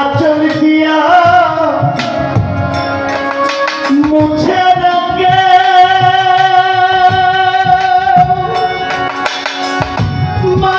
আচল দিয়া মুছে রাখে। মা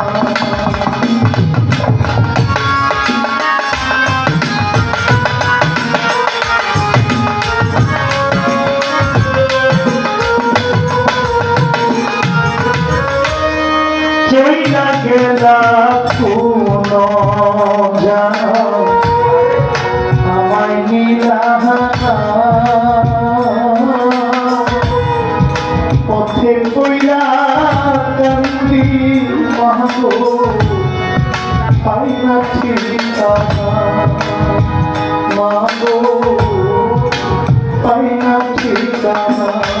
রইলা গেলা কোনো আমায় নিলা পথে কইলা কান্দি মহাগো পাই না ঠিকানা মাগো পাই ঠিকানা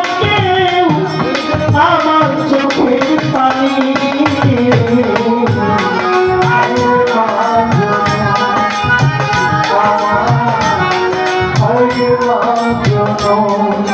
Oh.